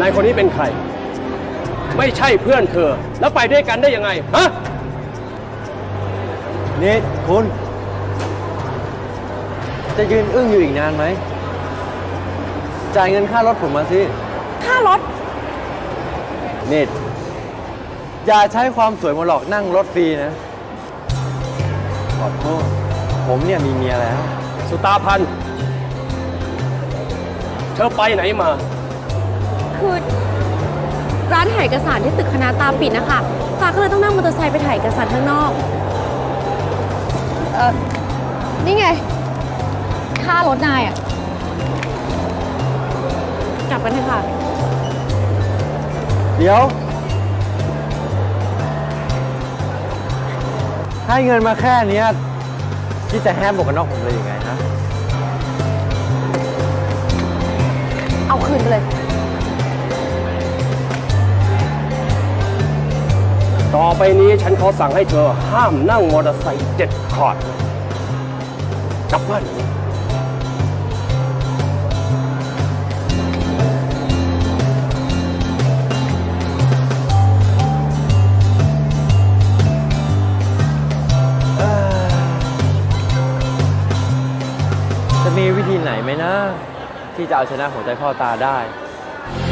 นายคนนี้เป็นใคร ไม่ใช่เพื่อนเธอ แล้วไปด้วยกันได้ยังไง ฮะ นี่คุณ จะยืนอึ้งอยู่อีกนานไหม จ่ายเงินค่ารถผมมาสิ ค่ารถนี่อย่าใช้ความสวยมาหลอกนั่งรถฟรีนะ ขอโทษ ผมเนี่ยมีเมียแล้ว สุตาพันธ์เธอไปไหนมา คือร้านถ่ายเอกสารที่ตึกคณะตาปิดนะคะฟ้าก็เลยต้องนั่งมอเตอร์ไซค์ไปถ่ายเอกสารข้างนอกเออนี่ไง ค่ารถนายอะกลับกันเถอะค่ะ เดี๋ยว ให้เงินมาแค่เนี้ยที่จะแฮมหมวกกันน็อกผมเลยยังไงฮะ เอาคืนไปเลย ต่อไปนี้ฉันขอสั่งให้เธอห้ามนั่งมอเตอร์ไซค์เด็ดขาดกลับบ้านนี้จะมีวิธีไหนไหมนะ ที่จะเอาชนะหัวใจพ่อตาได้